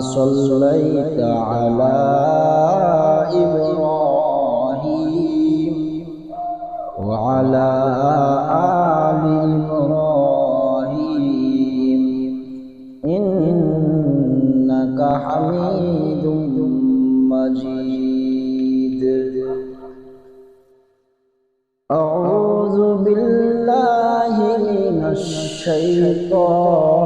صليت على إبراهيم وعلى آل إبراهيم. إنك حميد مجيد. أعوذ بالله من الشيطان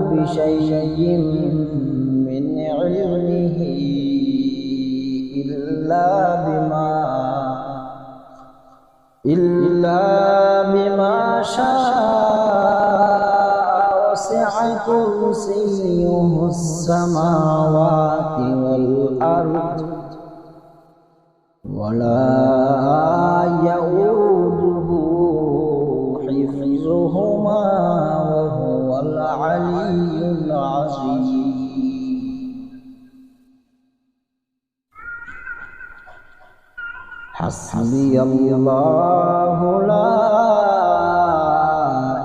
بشيء من علمه إلا بما إلا بما شاء وسع كرسيه السماوات والأرض ولا يؤوده حسبي الله لا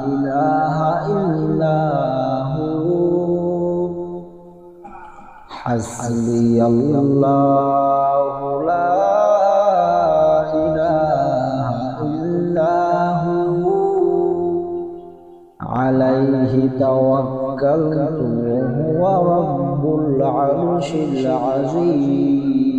إله إلا هو. حسبي الله لا إله إلا هو. عليه توكلت وهو رب العرش العظيم.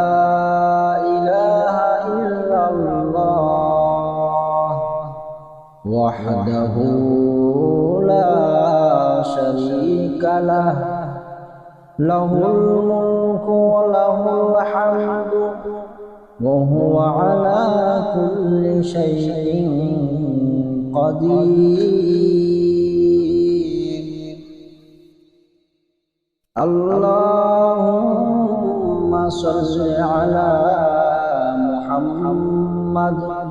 وحده لا شريك له. له الملك وله الحمد وهو على كل شيء قدير. اللهم صل على محمد.